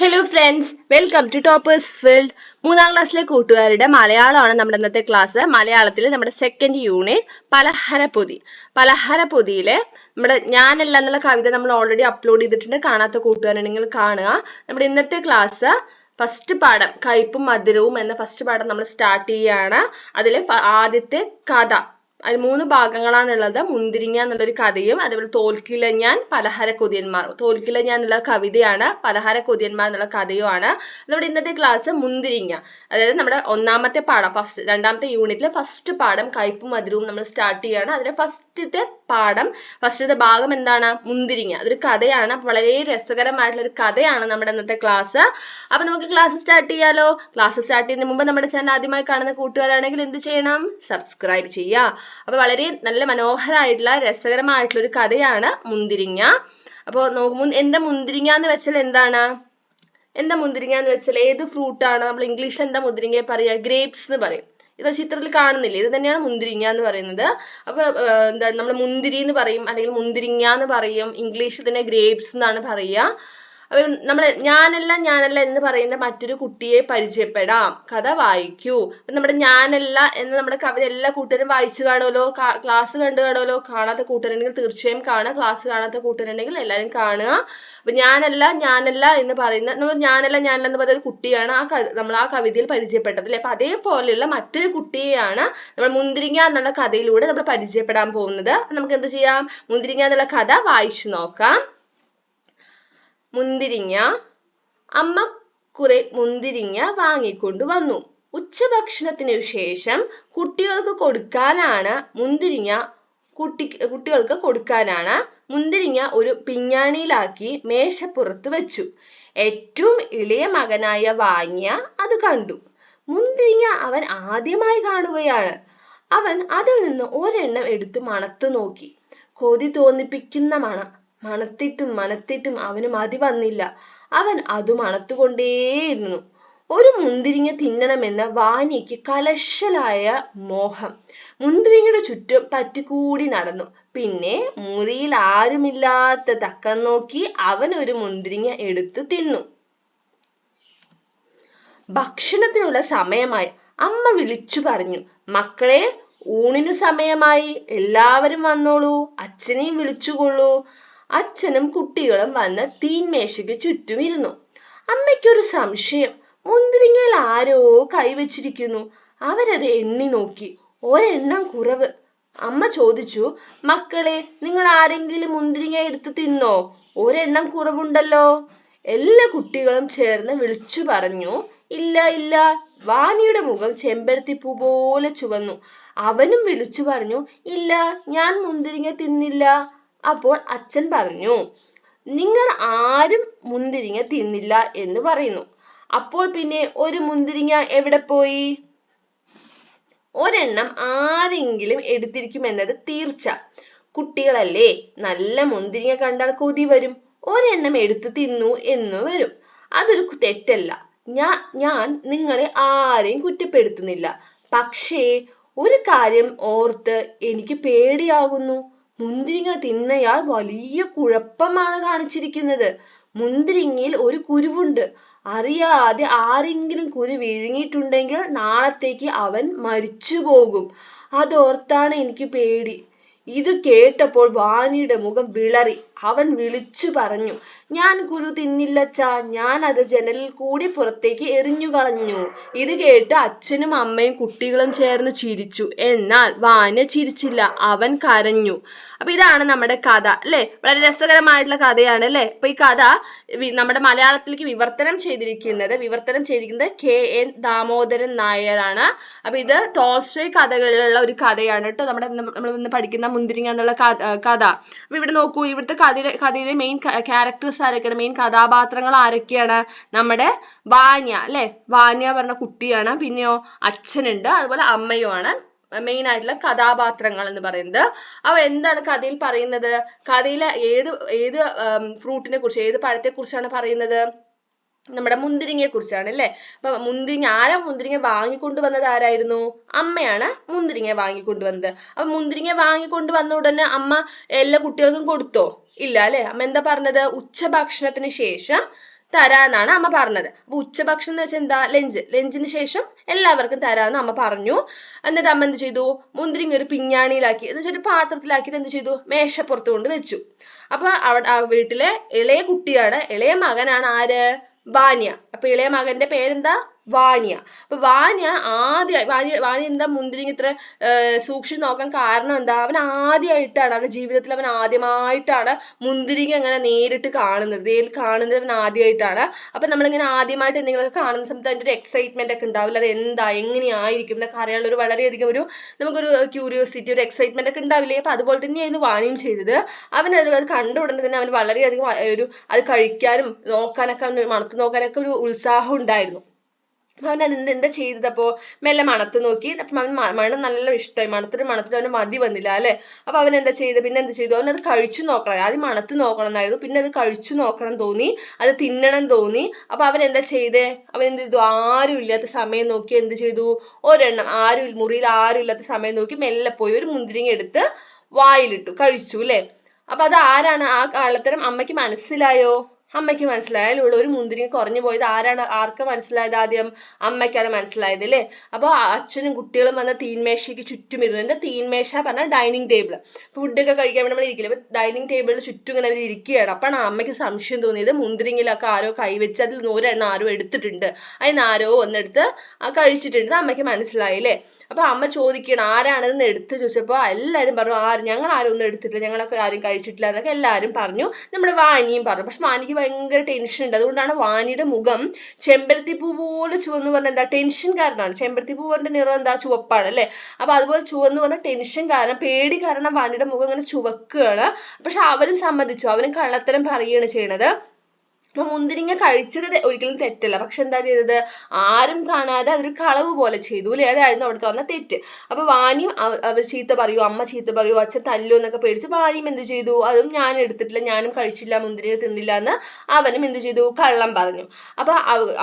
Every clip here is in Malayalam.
Hello friends welcome to toppers field മൂന്നാം ക്ലാസ്സിലെ കൂട്ടുകാരുടെ മലയാളമാണ് നമ്മുടെ ഇന്നത്തെ ക്ലാസ് മലയാളത്തിൽ നമ്മുടെ സെക്കൻഡ് യൂണിറ്റ് പലഹാരപ്പൊതി. പലഹാരപ്പൊതിയിലെ നമ്മുടെ ഞാനല്ല എന്നുള്ള കവിത നമ്മൾ ഓൾറെഡി അപ്ലോഡ് ചെയ്തിട്ടുണ്ട്. കാണാത്ത കൂട്ടുകാരുണ്ടെങ്കിൽ കാണുക. നമ്മുടെ ഇന്നത്തെ ക്ലാസ് ഫസ്റ്റ് പാഠം കയ്പും മധുരവും എന്ന ഫസ്റ്റ് പാഠം നമ്മൾ സ്റ്റാർട്ട് ചെയ്യുകയാണ്. അതിലെ ആദ്യത്തെ കഥ. അതിൽ മൂന്ന് ഭാഗങ്ങളാണുള്ളത്. മുന്തിരിങ്ങ എന്നുള്ളൊരു കഥയും അതേപോലെ തോൽക്കില്ല ഞാൻ പലഹാര കൊതിയന്മാർ തോൽക്കില്ല ഞാൻ എന്നുള്ള കവിതയാണ് പലഹാര കൊതിയന്മാർ എന്നുള്ള കഥയുമാണ്. നമ്മുടെ ഇന്നത്തെ ക്ലാസ് മുന്തിരിങ്ങ. അതായത് നമ്മുടെ ഒന്നാമത്തെ പാഠം ഫസ്റ്റ് രണ്ടാമത്തെ യൂണിറ്റിലെ ഫസ്റ്റ് പാഠം കയ്പും മധുരവും നമ്മൾ സ്റ്റാർട്ട് ചെയ്യാണ്. അതിലെ ഫസ്റ്റത്തെ പാഠം. ഫസ്റ്റത്തെ ഭാഗം എന്താണ്? മുന്തിരിങ്ങ. അതൊരു കഥയാണ്. വളരെ രസകരമായിട്ടുള്ള ഒരു കഥയാണ് നമ്മുടെ ഇന്നത്തെ ക്ലാസ് അപ്പൊ നമുക്ക് ക്ലാസ് സ്റ്റാർട്ട് ചെയ്യാലോ? ക്ലാസ് സ്റ്റാർട്ട് ചെയ്യുന്നതിന് മുമ്പ് നമ്മുടെ ചാനൽ ആദ്യമായി കാണുന്ന കൂട്ടുകാരാണെങ്കിൽ എന്ത് ചെയ്യണം? സബ്സ്ക്രൈബ് ചെയ്യുക. അപ്പൊ വളരെ നല്ല മനോഹരമായിട്ടുള്ള രസകരമായിട്ടുള്ള ഒരു കഥയാണ് മുന്തിരിങ്ങ. അപ്പൊ എന്താ മുന്തിരിങ്ങ എന്ന് വെച്ചാൽ എന്താണ്? എന്താ മുന്തിരിങ്ങ എന്ന് വെച്ചാൽ ഏത് ഫ്രൂട്ട് ആണ്? നമ്മൾ ഇംഗ്ലീഷിൽ എന്താ മുന്തിരിങ്ങയെ പറയാ ഗ്രേപ്സ് എന്ന് പറയും. ഇത് ചിത്രത്തിൽ കാണുന്നില്ലേ? ഇത് തന്നെയാണ് മുന്തിരിങ്ങ എന്ന് പറയുന്നത്. അപ്പൊ എന്താണ് എന്താ നമ്മൾ മുന്തിരി എന്ന് പറയും അല്ലെങ്കിൽ മുന്തിരിങ്ങ എന്ന് പറയും ഇംഗ്ലീഷിൽ തന്നെ ഗ്രേപ്സ് എന്നാണ് പറയുക. അപ്പൊ നമ്മൾ ഞാനല്ല ഞാനല്ല എന്ന് പറയുന്ന മറ്റൊരു കുട്ടിയെ പരിചയപ്പെടാം. കഥ വായിക്കൂ. നമ്മുടെ ഞാനല്ല എന്ന് നമ്മുടെ കവിത എല്ലാ കൂട്ടരും വായിച്ചു കാണുമല്ലോ? ക്ലാസ് കണ്ടു കാണുമല്ലോ? കാണാത്ത കൂട്ടരുണ്ടെങ്കിൽ തീർച്ചയായും കാണുക ക്ലാസ് കാണാത്ത കൂട്ടരുണ്ടെങ്കിൽ എല്ലാവരും കാണുക. അപ്പൊ ഞാനല്ല ഞാനല്ല എന്ന് പറയുന്ന നമ്മൾ ഞാനല്ല ഞാനല്ല എന്ന് പറയുന്ന കുട്ടിയാണ് ആ നമ്മൾ ആ കവിതയിൽ പരിചയപ്പെട്ടത് അല്ലെ? അപ്പൊ അതേപോലെയുള്ള മറ്റൊരു കുട്ടിയെയാണ് നമ്മൾ മുന്തിരിങ്ങ എന്നുള്ള കഥയിലൂടെ നമ്മൾ പരിചയപ്പെടാൻ പോകുന്നത്. നമുക്ക് എന്ത് ചെയ്യാം? മുന്തിരിങ്ങ എന്നുള്ള കഥ വായിച്ചു നോക്കാം. മുന്തിരിങ്ങ. അമ്മ കുറെ മുന്തിരിങ്ങ വാങ്ങിക്കൊണ്ടു വന്നു. ഉച്ചഭക്ഷണത്തിനു ശേഷം കുട്ടികൾക്ക് കൊടുക്കാനാണ് മുന്തിരിങ്ങ കുട്ടി കുട്ടികൾക്ക് കൊടുക്കാനാണ് മുന്തിരിങ്ങ ഒരു പിഞ്ഞാണിയിലാക്കി മേശപ്പുറത്ത് വെച്ചു. ഏറ്റവും ഇളയ മകനായ വാങ്ങിയ അത് കണ്ടു. മുന്തിരിങ്ങ അവൻ ആദ്യമായി കാണുകയാണ്. അവൻ അതിൽ നിന്ന് ഒരെണ്ണം എടുത്തു മണത്തു നോക്കി. കൊതി തോന്നിപ്പിക്കുന്ന മണം. മണത്തിട്ടും മണത്തിട്ടും അവന് മതി വന്നില്ല. അവൻ അത് മണത്തുകൊണ്ടേയിരുന്നു. ഒരു മുന്തിരിങ്ങ തിന്നണമെന്ന വാനിക്ക് കലശലായ മോഹം. മുന്തിരിങ്ങയുടെ ചുറ്റും പറ്റിക്കൂടി നടന്നു. പിന്നെ മുറിയിൽ ആരുമില്ലാത്ത തക്കം നോക്കി അവൻ ഒരു മുന്തിരിങ്ങ എടുത്തു തിന്നു. ഭക്ഷണത്തിനുള്ള സമയമായി. അമ്മ വിളിച്ചു പറഞ്ഞു മക്കളെ ഊണിനു സമയമായി. എല്ലാവരും വന്നോളൂ. അച്ഛനെയും വിളിച്ചുകൊള്ളൂ. അച്ഛനും കുട്ടികളും വന്ന് തീൻമേശയ്ക്ക് ചുറ്റും ഇരുന്നു. അമ്മയ്ക്കൊരു സംശയം. മുന്തിരിങ്ങയിൽ ആരോ കൈവച്ചിരിക്കുന്നു അവരത് എണ്ണി നോക്കി. ഒരെണ്ണം കുറവ്. അമ്മ ചോദിച്ചു മക്കളെ നിങ്ങൾ ആരെങ്കിലും മുന്തിരിങ്ങ എടുത്തു തിന്നോ? ഒരെണ്ണം കുറവുണ്ടല്ലോ. എല്ലാ കുട്ടികളും ചേർന്ന് വിളിച്ചു പറഞ്ഞു ഇല്ല ഇല്ല. വാനിയുടെ മുഖം ചെമ്പരത്തിപ്പൂ പോലെ ചുവന്നു. അവനും വിളിച്ചു പറഞ്ഞു ഇല്ല ഞാൻ മുന്തിരിങ്ങ തിന്നില്ല. അപ്പോൾ അച്ഛൻ പറഞ്ഞു നിങ്ങൾ ആരും മുന്തിരിങ്ങ തിന്നില്ല എന്ന് പറയുന്നു. അപ്പോൾ പിന്നെ ഒരു മുന്തിരിങ്ങ എവിടെ പോയി? ഒരെണ്ണം ആരെങ്കിലും എടുത്തിരിക്കും എടുത്തിരിക്കുമെന്നത് തീർച്ച. കുട്ടികളല്ലേ നല്ല മുന്തിരിങ്ങ കണ്ടാൽ കൊതി വരും. ഒരെണ്ണം എടുത്തു തിന്നു എന്ന് വരും. അതൊരു തെറ്റല്ല. ഞാൻ ഞാൻ നിങ്ങളെ ആരെയും കുറ്റപ്പെടുത്തുന്നില്ല. പക്ഷേ ഒരു കാര്യം ഓർത്ത് എനിക്ക് പേടിയാകുന്നു. മുന്തിരിങ്ങ തിന്നയാൾ വലിയ കുഴപ്പമാണ് കാണിച്ചിരിക്കുന്നത്. മുന്തിരിങ്ങയിൽ ഒരു കുരുവുണ്ട്. അറിയാതെ ആരെങ്കിലും കുരു വിഴുങ്ങിയിട്ടുണ്ടെങ്കിൽ നാളത്തേക്ക് അവൻ മരിച്ചു പോകും അതോർത്താണ് എനിക്ക് പേടി. ഇത് കേട്ടപ്പോൾ വാനിയുടെ മുഖം വിളറി. അവൻ വിളിച്ചു പറഞ്ഞു ഞാൻ കുരു തിന്നില്ലച്ച ഞാൻ അത് ജനലിൽ കൂടി പുറത്തേക്ക് എറിഞ്ഞു കളഞ്ഞു. ഇത് കേട്ട് അച്ഛനും അമ്മയും കുട്ടികളും ചേർന്ന് ചിരിച്ചു. എന്നാൽ വാന ചിരിച്ചില്ല അവൻ കരഞ്ഞു. അപ്പൊ ഇതാണ് നമ്മുടെ കഥ അല്ലെ? വളരെ രസകരമായിട്ടുള്ള കഥയാണ് അല്ലെ? അപ്പൊ ഈ കഥ നമ്മുടെ മലയാളത്തിലേക്ക് വിവർത്തനം ചെയ്തിരിക്കുന്നത് വിവർത്തനം ചെയ്തിരിക്കുന്നത് കെ എൻ ദാമോദരൻ നായരാണ്. അപ്പൊ ഇത് ടോൾസ്റ്റോയ് കഥകളിലുള്ള ഒരു കഥയാണ് കേട്ടോ നമ്മുടെ നമ്മൾ ഇന്ന് പഠിക്കുന്ന മുന്തിരിങ്ങ എന്നുള്ള കഥ. അപ്പൊ ഇവിടെ നോക്കൂ ഇവിടുത്തെ കഥയിലെ കഥയിലെ മെയിൻ ക്യാരക്ടേഴ്സ് ആരൊക്കെയാണ്? മെയിൻ കഥാപാത്രങ്ങൾ ആരൊക്കെയാണ്? നമ്മുടെ വാന്യ അല്ലെ? വാന്യ പറഞ്ഞ കുട്ടിയാണ്. പിന്നെയോ അച്ഛനുണ്ട്. അതുപോലെ അമ്മയുമാണ് മെയിൻ ആയിട്ടുള്ള കഥാപാത്രങ്ങൾ എന്ന് പറയുന്നത്. അവ എന്താണ് കഥയിൽ പറയുന്നത്? കഥയിലെ ഏത് ഏത് ഫ്രൂട്ടിനെ കുറിച്ച് ഏത് പഴത്തെ കുറിച്ചാണ് പറയുന്നത്? നമ്മുടെ മുന്തിരിങ്ങയെ കുറിച്ചാണ് അല്ലേ? അപ്പൊ മുന്തിരിങ്ങ ആരാ മുന്തിരിങ്ങ വാങ്ങിക്കൊണ്ടുവന്നത് ആരായിരുന്നു? അമ്മയാണ് മുന്തിരിങ്ങ വാങ്ങിക്കൊണ്ടുവന്നത്. അപ്പൊ മുന്തിരിങ്ങ വാങ്ങിക്കൊണ്ടുവന്ന ഉടനെ അമ്മ എല്ലാ കുട്ടികൾക്കും കൊടുത്തോ? ഇല്ല അല്ലെ അമ്മ എന്താ പറഞ്ഞത്? ഉച്ചഭക്ഷണത്തിന് ശേഷം തരാന്നാണ് അമ്മ പറഞ്ഞത്. അപ്പൊ ഉച്ചഭക്ഷണം എന്ന് വെച്ചാൽ എന്താ? ലഞ്ച് ലഞ്ചിന് ശേഷം എല്ലാവർക്കും തരാന്ന് അമ്മ പറഞ്ഞു. എന്നിട്ട് അമ്മ എന്ത് ചെയ്തു? മുന്തിരിങ്ങ ഒരു പിഞ്ഞാണിയിലാക്കി. എന്ന് വെച്ചാൽ ഒരു പാത്രത്തിലാക്കിയിട്ട് എന്ത് ചെയ്തു? മേശപ്പുറത്ത് കൊണ്ട് വെച്ചു. അപ്പൊ അവിടെ ആ വീട്ടിലെ ഇളയ കുട്ടിയാണ് ഇളയ മകനാണ് ആര്? വാന്യ അപ്പൊ ഇളയ മകന്റെ പേരെന്താ? വാനിയ. അപ്പൊ വാനിയ ആദ്യ വാനിയ വാനിയ എന്താ മുന്തിരിങ്ങ ഇത്ര സൂക്ഷിച്ച് നോക്കാൻ കാരണം എന്താ? അവൻ ആദ്യമായിട്ടാണ് അവന്റെ ജീവിതത്തിൽ അവൻ ആദ്യമായിട്ടാണ് മുന്തിരിങ്ങ അങ്ങനെ നേരിട്ട് കാണുന്നത്. നേരിൽ കാണുന്നത് അവൻ ആദ്യമായിട്ടാണ് അപ്പൊ നമ്മളിങ്ങനെ ആദ്യമായിട്ട് എന്തെങ്കിലുമൊക്കെ കാണുന്ന സമയത്ത് അതിന്റെ ഒരു എക്സൈറ്റ്മെന്റ് ഒക്കെ ഉണ്ടാവില്ല. അത് എന്താ എങ്ങനെയായിരിക്കും എന്നൊക്കെ അറിയാനുള്ള ഒരു വളരെയധികം ഒരു നമുക്കൊരു ക്യൂരിയോസിറ്റി ഒരു എക്സൈറ്റ്മെന്റ് ഒക്കെ ഉണ്ടാവില്ലേ? അപ്പൊ അതുപോലെ തന്നെയായിരുന്നു വാനിയും ചെയ്തത്. അവൻ അത് അത് കണ്ട ഉടനെ തന്നെ അവന് വളരെയധികം ഒരു അത് കഴിക്കാനും നോക്കാനൊക്കെ മണത്ത് നോക്കാനൊക്കെ ഒരു ഉത്സാഹം ഉണ്ടായിരുന്നു. അവൻ അത് എന്താ ചെയ്തത്? അപ്പോ മെല്ലെ മണത്ത് നോക്കി. അപ്പം അവൻ മണം നല്ല ഇഷ്ടമായി. മണത്തിട്ട് മണത്തിട്ട് അവന് മതി വന്നില്ല അല്ലെ? അപ്പൊ അവൻ എന്താ ചെയ്തത്? പിന്നെ എന്താ ചെയ്തു? അവൻ അത് കഴിച്ചു നോക്കണം. ആദ്യം മണത്ത് നോക്കണം എന്നായിരുന്നു. പിന്നെ അത് കഴിച്ചു നോക്കണം തോന്നി. അത് തിന്നണം തോന്നി. അപ്പൊ അവൻ എന്താ ചെയ്തേ? അവൻ എന്ത് ചെയ്തു? ആരും ഇല്ലാത്ത സമയം നോക്കി എന്ത് ചെയ്തു? ഒരെണ്ണം ആരും മുറിയിൽ ആരും ഇല്ലാത്ത സമയം നോക്കി മെല്ലെ പോയി ഒരു മുന്തിരിങ്ങ എടുത്ത് വായിലിട്ടു. കഴിച്ചു അല്ലെ? അപ്പൊ അത് ആരാണ്? ആ കള്ളത്തരം അമ്മയ്ക്ക് മനസ്സിലായോ? അമ്മയ്ക്ക് മനസ്സിലായി അതിലുള്ള ഒരു മുന്തിരി കുറഞ്ഞു പോയത് ആരാണ്? ആർക്ക് മനസ്സിലായത് ആദ്യം? അമ്മയ്ക്കാണ് മനസ്സിലായത് അല്ലേ? അപ്പോൾ അച്ഛനും കുട്ടികളും വന്ന തീൻമേശയ്ക്ക് ചുറ്റും ഇരുന്നു. എന്താ തീൻമേശ പറഞ്ഞാൽ ഡൈനിങ് ടേബിൾ ഫുഡൊക്കെ കഴിക്കാൻ വേണ്ടി നമ്മൾ ഇരിക്കില്ല? അപ്പോൾ ഡൈനിങ് ടേബിളിന് ചുറ്റും ഇങ്ങനെ അവർ ഇരിക്കുകയാണ്. അപ്പോഴാണ് അമ്മയ്ക്ക് സംശയം തോന്നിയത് മുന്തിരിങ്ങയിലൊക്കെ ആരോ കൈവച്ച് അതിൽ ഒരെണ്ണം ആരോ എടുത്തിട്ടുണ്ട്. അതിന് ആരോ ഒന്നെടുത്ത് കഴിച്ചിട്ടുണ്ട്. അമ്മയ്ക്ക് മനസ്സിലായി അല്ലേ? അപ്പൊ അമ്മ ചോദിക്കണം ആരാണെന്ന് എടുത്ത്? ചോദിച്ചപ്പോൾ എല്ലാരും പറഞ്ഞു ആരും? ഞങ്ങൾ ആരും ഒന്നും എടുത്തിട്ടില്ല. ഞങ്ങളൊക്കെ ആരും കഴിച്ചിട്ടില്ല എന്നൊക്കെ എല്ലാവരും പറഞ്ഞു. നമ്മുടെ വാനിയും പറഞ്ഞു. പക്ഷെ വാനിക്ക് ഭയങ്കര ടെൻഷൻ ഉണ്ട്. അതുകൊണ്ടാണ് വാനിയുടെ മുഖം ചെമ്പരത്തി പൂ പോലെ ചുവന്ന് പറഞ്ഞ എന്താ ടെൻഷൻ കാരണമാണ്. ചെമ്പരത്തി പറഞ്ഞ നിറം എന്താ ചുവപ്പാണ് അല്ലെ? അപ്പൊ അതുപോലെ ചുവന്ന് പറഞ്ഞ ടെൻഷൻ കാരണം പേടി കാരണം വാനിയുടെ മുഖം ഇങ്ങനെ ചുവക്കുകയാണ്. പക്ഷെ അവനും സമ്മതിച്ചു. അവനും കള്ളത്തരം പറയുകയാണ് ചെയ്യണത്. മുന്തിരിങ്ങ കഴിച്ചത് ഒരിക്കലും തെറ്റല്ല. പക്ഷെ എന്താ ചെയ്തത്? ആരും കാണാതെ അതൊരു കളവ് പോലെ ചെയ്തു അല്ലേ? അതായിരുന്നു അവിടുത്തെ വന്ന തെറ്റ്. അപ്പൊ വാനിയും അവർ ചീത്ത പറയൂ? അമ്മ ചീത്ത പറയൂ? അച്ഛൻ തല്ലു എന്നൊക്കെ പേടിച്ച് വാനിയും എന്ത് ചെയ്തു? അതും ഞാൻ എടുത്തിട്ടില്ല ഞാനും കഴിച്ചില്ല മുന്തിരിങ്ങ തിന്നില്ല എന്ന് അവനും എന്ത് ചെയ്തു? കള്ളം പറഞ്ഞു. അപ്പൊ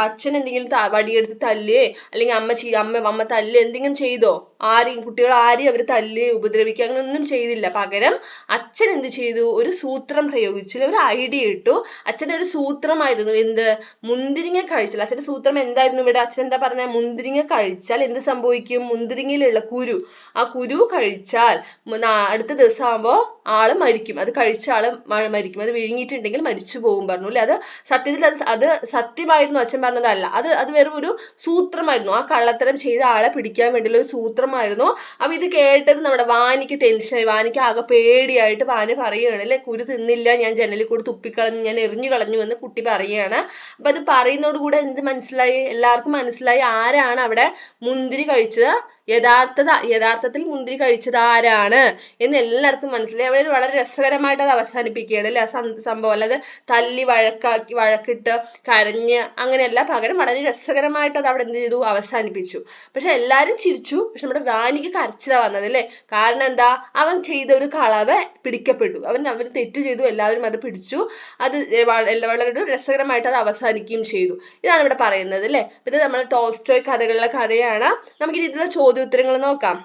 അച്ഛൻ എന്തെങ്കിലും വടിയെടുത്ത് തല്ലേ അല്ലെങ്കിൽ അമ്മ ചീ അമ്മ അമ്മ തല്ല് എന്തെങ്കിലും ചെയ്തോ? ആരെയും കുട്ടികൾ ആരെയും അവർ തല്ലി ഉപദ്രവിക്കുക അങ്ങനെയൊന്നും ചെയ്തില്ല. പകരം അച്ഛൻ എന്ത് ചെയ്തു? ഒരു സൂത്രം പ്രയോഗിച്ചു. ഒരു ഐഡിയ ഇട്ടു. അച്ഛന്റെ ഒരു സൂത്രമായിരുന്നു. എന്ത്? മുന്തിരിങ്ങ കഴിച്ചാൽ. അച്ഛന്റെ സൂത്രം എന്തായിരുന്നു ഇവിടെ? അച്ഛൻ എന്താ പറഞ്ഞ മുന്തിരിങ്ങ കഴിച്ചാൽ എന്ത് സംഭവിക്കും? മുന്തിരിങ്ങയിലുള്ള കുരു. ആ കുരു കഴിച്ചാൽ അടുത്ത ദിവസം ആകുമ്പോൾ ആൾ മരിക്കും. അത് കഴിച്ച ആൾ മരിക്കും. അത് വിഴുങ്ങിയിട്ടുണ്ടെങ്കിൽ മരിച്ചു പോകും പറഞ്ഞു അല്ലെ? അത് സത്യത്തിൽ അത് അത് സത്യമായിരുന്നു അച്ഛൻ പറഞ്ഞതല്ല. അത് അത് വെറും ഒരു സൂത്രമായിരുന്നു. ആ കള്ളത്തരം ചെയ്ത ആളെ പിടിക്കാൻ വേണ്ടിയുള്ള ഒരു സൂത്രമായിരുന്നു അപ്പൊ ഇത് കേട്ടത് നമ്മുടെ വാനിക്ക് ടെൻഷനായി വാനിക്ക് ആകെ പേടിയായിട്ട് വാന് പറയുകയാണ് അല്ലെ കുരു തിന്നില്ല ഞാൻ ജനലിൽ കൂടി തുപ്പിക്കളഞ്ഞു ഞാൻ എറിഞ്ഞു കളഞ്ഞു എന്ന് കുട്ടി പറയുകയാണ്. അപ്പൊ അത് പറയുന്നതോടുകൂടെ എന്ത് മനസ്സിലായി? എല്ലാവർക്കും മനസ്സിലായി ആരാണ് അവിടെ മുന്തിരി കഴിച്ചത്? യഥാർത്ഥത യഥാർത്ഥത്തിൽ മുന്തിരി കഴിച്ചത് ആരാണ് എന്ന് എല്ലാവർക്കും മനസ്സിലായി. അവിടെ വളരെ രസകരമായിട്ട് അത് അവസാനിപ്പിക്കുകയാണ് അല്ലെ? സംഭവം. അല്ലാതെ തല്ലി വഴക്കാക്കി വഴക്കിട്ട് കരഞ്ഞ് അങ്ങനെയല്ല. പകരം വളരെ രസകരമായിട്ട് അത് അവിടെ എന്ത് ചെയ്തു? അവസാനിപ്പിച്ചു. പക്ഷെ എല്ലാവരും ചിരിച്ചു. പക്ഷെ നമ്മുടെ വാനിക്ക് കരച്ചിലാ വന്നത് അല്ലേ? കാരണം എന്താ? അവൻ ചെയ്ത ഒരു കളവ് പിടിക്കപ്പെട്ടു. അവൻ അവൻ തെറ്റ് ചെയ്തു. എല്ലാവരും അത് പിടിച്ചു. അത് വളരെ രസകരമായിട്ട് അത് അവസാനിക്കുകയും ചെയ്തു. ഇതാണ് ഇവിടെ പറയുന്നത് അല്ലേ? ഇത് നമ്മൾ ടോൾസ്റ്റോയ് കഥകളിലെ കഥയാണ്. നമുക്ക് ഇതിലുള്ള ചോദ്യം ചോദ്യോത്തരങ്ങൾ നോക്കാം.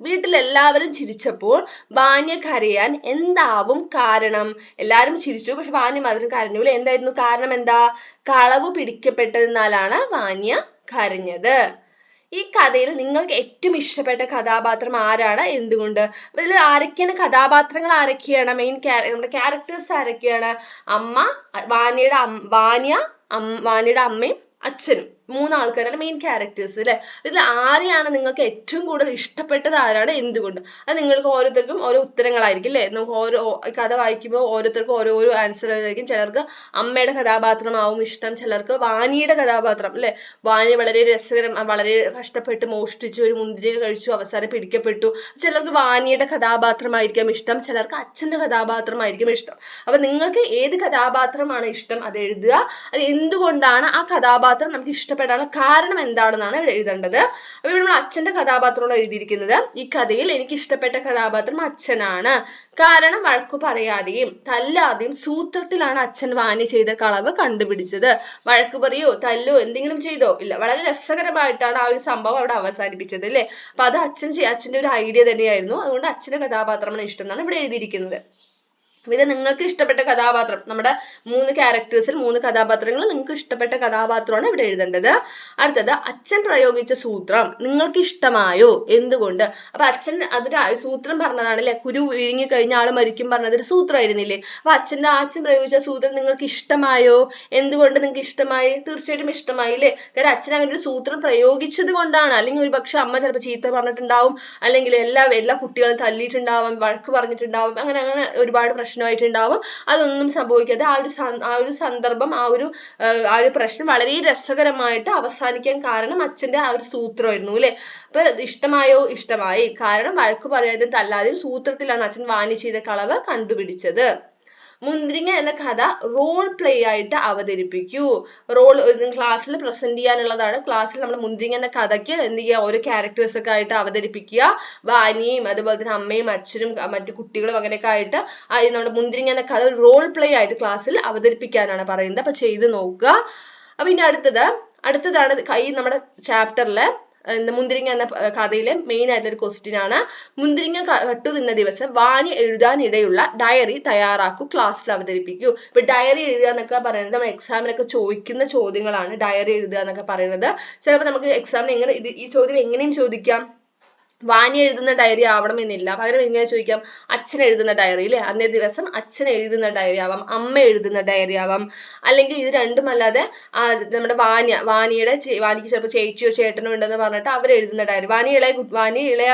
വീട്ടിൽ എല്ലാവരും ചിരിച്ചപ്പോൾ വാന്യ കരയാൻ എന്താവും കാരണം? എല്ലാവരും ചിരിച്ചു പക്ഷെ വാന്യ മാത്രം കരഞ്ഞൂല എന്തായിരുന്നു? കാരണം എന്താ? കളവ് പിടിക്കപ്പെട്ടതിനാലാണ് വാന്യ കരഞ്ഞത്. ഈ കഥയിൽ നിങ്ങൾക്ക് ഏറ്റവും ഇഷ്ടപ്പെട്ട കഥാപാത്രം ആരാണ്? എന്തുകൊണ്ട്? ഇതിൽ ആരൊക്കെയാണ്? കഥാപാത്രങ്ങൾ ആരൊക്കെയാണ്? മെയിൻ നമ്മുടെ ക്യാരക്ടേഴ്സ് ആരൊക്കെയാണ്? അമ്മ വാനിയുടെ അമ്മ വാനിയുടെ അമ്മയും അച്ഛനും. മൂന്ന് ആൾക്കാരാണ് മെയിൻ ക്യാരക്ടേഴ്സ് അല്ലെ ഇതിൽ ആരെയാണ് നിങ്ങൾക്ക് ഏറ്റവും കൂടുതൽ ഇഷ്ടപ്പെട്ടത് ആരാണ്? എന്തുകൊണ്ട്? അത് നിങ്ങൾക്ക് ഓരോരുത്തർക്കും ഓരോ ഉത്തരങ്ങളായിരിക്കും അല്ലേ നമുക്ക് ഓരോ കഥ വായിക്കുമ്പോൾ ഓരോരുത്തർക്കും ഓരോ ആൻസർ ആയിരിക്കും. ചിലർക്ക് അമ്മയുടെ കഥാപാത്രമാവും ഇഷ്ടം ചിലർക്ക് വാനിയുടെ കഥാപാത്രം അല്ലേ വാനി വളരെ രസകരം വളരെ കഷ്ടപ്പെട്ട് മോഷ്ടിച്ചു ഒരു മുന്തിരി കഴിച്ചു അവസാനം പിടിക്കപ്പെട്ടു. ചിലർക്ക് വാനിയുടെ കഥാപാത്രമായിരിക്കും ഇഷ്ടം ചിലർക്ക് അച്ഛന്റെ കഥാപാത്രമായിരിക്കും ഇഷ്ടം. അപ്പൊ നിങ്ങൾക്ക് ഏത് കഥാപാത്രമാണ് ഇഷ്ടം? അത് എഴുതുക. അത് എന്തുകൊണ്ടാണ് ആ കഥാപാത്രം നമുക്ക് ഇഷ്ടം ഇഷ്ടപ്പെടാനുള്ള കാരണം എന്താണെന്നാണ് എഴുതേണ്ടത്. അപ്പൊ ഇവിടെ നമ്മൾ അച്ഛന്റെ കഥാപാത്രമാണ് എഴുതിയിരിക്കുന്നത്. ഈ കഥയിൽ എനിക്ക് ഇഷ്ടപ്പെട്ട കഥാപാത്രം അച്ഛനാണ്. കാരണം വഴക്കു പറയാതെയും തല്ലാതെയും സൂത്രത്തിലാണ് അച്ഛൻ വാനി ചെയ്ത കളവ് കണ്ടുപിടിച്ചത്. വഴക്കു പറയോ തല്ലോ എന്തെങ്കിലും ചെയ്തോ? ഇല്ല വളരെ രസകരമായിട്ടാണ് ആ ഒരു സംഭവം അവിടെ അവസാനിപ്പിച്ചത് അല്ലേ? അപ്പൊ അത് അച്ഛൻ അച്ഛന്റെ ഒരു ഐഡിയ തന്നെയായിരുന്നു. അതുകൊണ്ട് അച്ഛന്റെ കഥാപാത്രമാണ് ഇഷ്ടം എന്നാണ് ഇവിടെ എഴുതിയിരിക്കുന്നത്. ഇത് നിങ്ങൾക്ക് ഇഷ്ടപ്പെട്ട കഥാപാത്രം. നമ്മുടെ മൂന്ന് ക്യാരക്ടേഴ്സിൽ മൂന്ന് കഥാപാത്രങ്ങൾ നിങ്ങൾക്ക് ഇഷ്ടപ്പെട്ട കഥാപാത്രമാണ് ഇവിടെ എഴുതേണ്ടത്. അടുത്തത് അച്ഛൻ പ്രയോഗിച്ച സൂത്രം. നിങ്ങൾക്ക് ഇഷ്ടമായോ? എന്തുകൊണ്ട്? അപ്പൊ അച്ഛൻ അതൊരു സൂത്രം പറഞ്ഞതാണ് അല്ലെ കുരു വിഴുങ്ങി കഴിഞ്ഞ ആൾ മരിക്കും പറഞ്ഞത് ഒരു സൂത്രമായിരുന്നില്ലേ? അപ്പൊ അച്ഛന്റെ അച്ഛൻ പ്രയോഗിച്ച സൂത്രം നിങ്ങൾക്ക് ഇഷ്ടമായോ? എന്തുകൊണ്ട് നിങ്ങൾക്ക് ഇഷ്ടമായി? തീർച്ചയായിട്ടും ഇഷ്ടമായി അല്ലേ? കാരണം അച്ഛൻ അങ്ങനെ ഒരു സൂത്രം പ്രയോഗിച്ചത് കൊണ്ടാണ്. അല്ലെങ്കിൽ ഒരു പക്ഷെ അമ്മ ചിലപ്പോൾ ചീത്ത പറഞ്ഞിട്ടുണ്ടാവും. അല്ലെങ്കിൽ എല്ലാ എല്ലാ കുട്ടികളും തല്ലിയിട്ടുണ്ടാവും വഴക്ക് പറഞ്ഞിട്ടുണ്ടാവും. അങ്ങനെ അങ്ങനെ ഒരുപാട് പ്രശ്നമായിട്ടുണ്ടാവും. അതൊന്നും സംഭവിക്കാതെ ആ ഒരു ആ ഒരു സന്ദർഭം ആ ഒരു ആ, ഒരു പ്രശ്നം വളരെ രസകരമായിട്ട് അവസാനിക്കാൻ കാരണം അച്ഛന്റെ ആ ഒരു സൂത്രമായിരുന്നു അല്ലെ? അപ്പൊ ഇഷ്ടമായോ? ഇഷ്ടമായി. കാരണം വഴക്ക് പറയാതെയും തല്ലാതെയും സൂത്രത്തിലാണ് അച്ഛൻ വാണി ചെയ്ത കളവ് കണ്ടുപിടിച്ചത്. മുന്തിരിങ്ങ എന്ന കഥ റോൾ പ്ലേ ആയിട്ട് അവതരിപ്പിക്കൂ. റോൾ ക്ലാസ്സിൽ പ്രസന്റ് ചെയ്യാനുള്ളതാണ്. ക്ലാസ്സിൽ നമ്മൾ മുന്തിരിങ്ങ എന്ന കഥയ്ക്ക് എന്ത് ചെയ്യുക ഓരോ ക്യാരക്ടേഴ്സ് ഒക്കെ ആയിട്ട് അവതരിപ്പിക്കുക. വാനിയും അതുപോലെ തന്നെ അമ്മയും അച്ഛനും മറ്റു കുട്ടികളും അങ്ങനെയൊക്കെ ആയിട്ട് നമ്മുടെ മുന്തിരിങ്ങ എന്ന കഥ റോൾ പ്ലേ ആയിട്ട് ക്ലാസ്സിൽ അവതരിപ്പിക്കാനാണ് പറയുന്നത്. അപ്പൊ ചെയ്ത് നോക്കുക. അപ്പൊ ഇനി അടുത്തത് അടുത്തതാണ് ഈ നമ്മുടെ ചാപ്റ്ററിലെ മുന്തിരിങ്ങ എന്ന കഥയിലെ മെയിൻ ആയിട്ടുള്ള ഒരു ക്വസ്റ്റ്യൻ ആണ്. മുന്തിരിങ്ങ കട്ടു നിന്ന ദിവസം വാണി എഴുതാനിടയുള്ള ഡയറി തയ്യാറാക്കൂ ക്ലാസ്സിൽ അവതരിപ്പിക്കൂ. ഇപ്പൊ ഡയറി എഴുതുക എന്നൊക്കെ പറയുന്നത് നമ്മൾ എക്സാമിനൊക്കെ ചോദിക്കുന്ന ചോദ്യങ്ങളാണ് ഡയറി എഴുതുക എന്നൊക്കെ പറയുന്നത്. ചിലപ്പോൾ നമുക്ക് എക്സാമിന് എങ്ങനെ ഇത് ഈ ചോദ്യം എങ്ങനെയും ചോദിക്കാം. വാണി എഴുതുന്ന ഡയറി ആവണമെന്നില്ല. പകരം എങ്ങനെ ചോദിക്കാം അച്ഛൻ എഴുതുന്ന ഡയറി അല്ലേ അന്നേ ദിവസം അച്ഛൻ എഴുതുന്ന ഡയറി ആവാം അമ്മ എഴുതുന്ന ഡയറി ആവാം. അല്ലെങ്കിൽ ഇത് രണ്ടും അല്ലാതെ നമ്മുടെ വാനിയ വാനിയുടെ വാനിക്ക് ചിലപ്പോൾ ചേച്ചിയോ ചേട്ടനോ ഉണ്ടെന്ന് പറഞ്ഞിട്ട് അവർ എഴുതുന്ന ഡയറി വാനി ഇളയ വാനി ഇളയ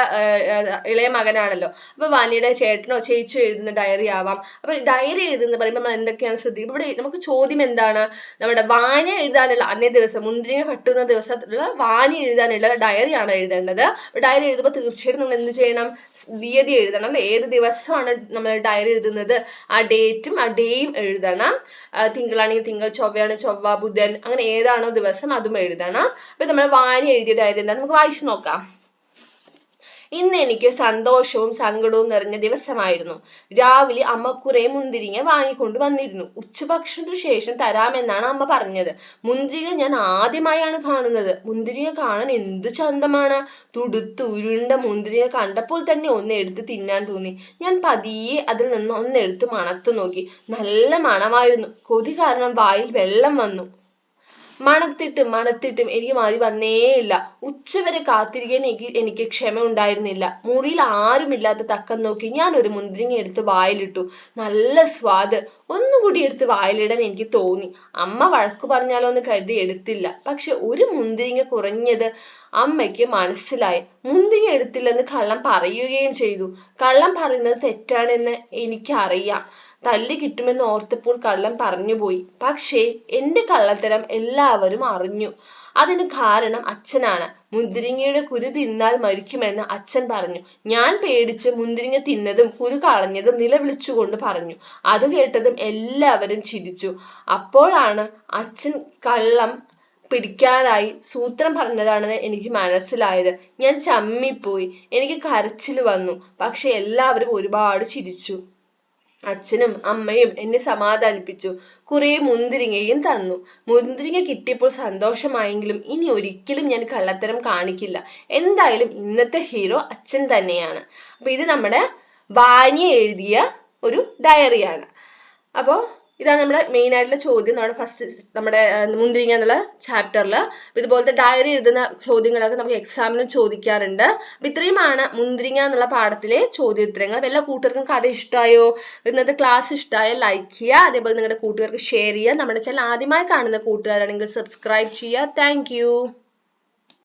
ഇളയ മകനാണല്ലോ. അപ്പൊ വാനിയുടെ ചേട്ടനോ ചേച്ചിയോ എഴുതുന്ന ഡയറി ആവാം. അപ്പൊ ഡയറി എഴുതുന്ന പറയുമ്പോൾ നമ്മൾ എന്തൊക്കെയാണ് ശ്രദ്ധിക്കുക ഇവിടെ നമുക്ക് ചോദ്യം എന്താണ്? നമ്മുടെ വാനി എഴുതാനുള്ള അന്നേ ദിവസം മുന്തിരിങ്ങ കട്ടുന്ന ദിവസത്തിലുള്ള വാനി എഴുതാനുള്ള ഡയറിയാണ് എഴുതേണ്ടത്. ഡയറി എഴുതുമ്പോൾ തീർച്ചയായിട്ടും നമ്മൾ എന്ത് ചെയ്യണം? തീയതി എഴുതണം. അല്ലെ ഏത് ദിവസമാണ് നമ്മൾ ഡയറി എഴുതുന്നത്? ആ ഡേറ്റും ആ ഡേയും എഴുതണം. തിങ്കളാണെങ്കിൽ തിങ്കൾ ചൊവ്വയാണ് ചൊവ്വ ബുധൻ അങ്ങനെ ഏതാണോ ദിവസം അതും എഴുതണം. അപ്പൊ നമ്മൾ വായന എഴുതിയ ഡയറി എന്താ? നമുക്ക് വായിച്ചു നോക്കാം. ഇന്ന് എനിക്ക് സന്തോഷവും സങ്കടവും നിറഞ്ഞ ദിവസമായിരുന്നു. രാവിലെ അമ്മ കുറെ മുന്തിരിങ്ങ വാങ്ങിക്കൊണ്ട് വന്നിരുന്നു. ഉച്ചഭക്ഷണത്തിനു ശേഷം തരാമെന്നാണ് അമ്മ പറഞ്ഞത്. മുന്തിരിങ്ങ ഞാൻ ആദ്യമായാണ് കാണുന്നത്. മുന്തിരിങ്ങ കാണാൻ എന്തു ചന്തമാണ്? തുടുത്ത് ഉരുണ്ട മുന്തിരിങ്ങ കണ്ടപ്പോൾ തന്നെ ഒന്ന് എടുത്ത് തിന്നാൻ തോന്നി. ഞാൻ പതിയെ അതിൽ നിന്ന് ഒന്ന് എടുത്ത് മണത്തു നോക്കി. നല്ല മണമായിരുന്നു. കൊതി കാരണം വായിൽ വെള്ളം വന്നു. മണത്തിട്ടും മണത്തിട്ടും എനിക്ക് മതി വന്നേയില്ല ഉച്ചവരെ കാത്തിരിക്കാൻ എനിക്ക് എനിക്ക് ക്ഷമ ഉണ്ടായിരുന്നില്ല മുറിയിൽ ആരുമില്ലാത്ത തക്കം നോക്കി ഞാൻ ഒരു മുന്തിരിങ്ങ എടുത്ത് വായിലിട്ടു. നല്ല സ്വാദ്. ഒന്നുകൂടി എടുത്ത് വായിലിടാൻ എനിക്ക് തോന്നി. അമ്മ വഴക്കു പറഞ്ഞാലോ എന്ന് കരുതി എടുത്തില്ല. പക്ഷെ ഒരു മുന്തിരിങ്ങ കുറഞ്ഞത് അമ്മയ്ക്ക് മനസ്സിലായി. മുന്തിരിങ്ങ എടുത്തില്ലെന്ന് കള്ളം പറയുകയും ചെയ്തു. കള്ളം പറയുന്നത് തെറ്റാണെന്ന് എനിക്കറിയാം. തല്ല് കിട്ടുമെന്ന് ഓർത്തപ്പോൾ കള്ളം പറഞ്ഞുപോയി. പക്ഷേ എന്റെ കള്ളത്തരം എല്ലാവരും അറിഞ്ഞു. അതിന് കാരണം അച്ഛനാണ്. മുന്തിരിങ്ങയുടെ കുരു തിന്നാൽ മരിക്കുമെന്ന് അച്ഛൻ പറഞ്ഞു. ഞാൻ പേടിച്ച് മുന്തിരിങ്ങ തിന്നതും കുരു കളഞ്ഞതും നിലവിളിച്ചുകൊണ്ട് പറഞ്ഞു. അത് കേട്ടതും എല്ലാവരും ചിരിച്ചു. അപ്പോഴാണ് അച്ഛൻ കള്ളം പിടിക്കാനായി സൂത്രം പറഞ്ഞതാണെന്ന് എനിക്ക് മനസ്സിലായത്. ഞാൻ ചമ്മിപ്പോയി. എനിക്ക് കരച്ചിൽ വന്നു. പക്ഷെ എല്ലാവരും ഒരുപാട് ചിരിച്ചു. അച്ഛനും അമ്മയും എന്നെ സമാധാനിപ്പിച്ചു. കുറെ മുന്തിരിങ്ങയും തന്നു. മുന്തിരിങ്ങ കിട്ടിയപ്പോൾ സന്തോഷമായെങ്കിലും ഇനി ഒരിക്കലും ഞാൻ കള്ളത്തരം കാണിക്കില്ല. എന്തായാലും ഇന്നത്തെ ഹീറോ അച്ഛൻ തന്നെയാണ്. അപ്പൊ ഇത് നമ്മുടെ വാനിയ എഴുതിയ ഒരു ഡയറിയാണ്. അപ്പോൾ ഇതാണ് നമ്മുടെ മെയിൻ ആയിട്ടുള്ള ചോദ്യം നമ്മുടെ ഫസ്റ്റ് നമ്മുടെ മുന്തിരിങ്ങ എന്നുള്ള ചാപ്റ്ററിൽ ഇതുപോലത്തെ ഡയറി എഴുതുന്ന ചോദ്യങ്ങളൊക്കെ നമുക്ക് എക്സാമിനും ചോദിക്കാറുണ്ട്. അപ്പൊ ഇത്രയുമാണ് മുന്തിരിങ്ങ എന്നുള്ള പാഠത്തിലെ ചോദ്യോത്തരങ്ങൾ. എല്ലാ കൂട്ടുകാർക്കും കഥ ഇഷ്ടമായോ ഇന്നത്തെ ക്ലാസ് ഇഷ്ടമായോ ലൈക്ക് ചെയ്യുക. അതേപോലെ നിങ്ങളുടെ കൂട്ടുകാർക്ക് ഷെയർ ചെയ്യുക. നമ്മുടെ ചാനൽ ആദ്യമായി കാണുന്ന കൂട്ടുകാരാണെങ്കിൽ സബ്സ്ക്രൈബ് ചെയ്യുക. താങ്ക്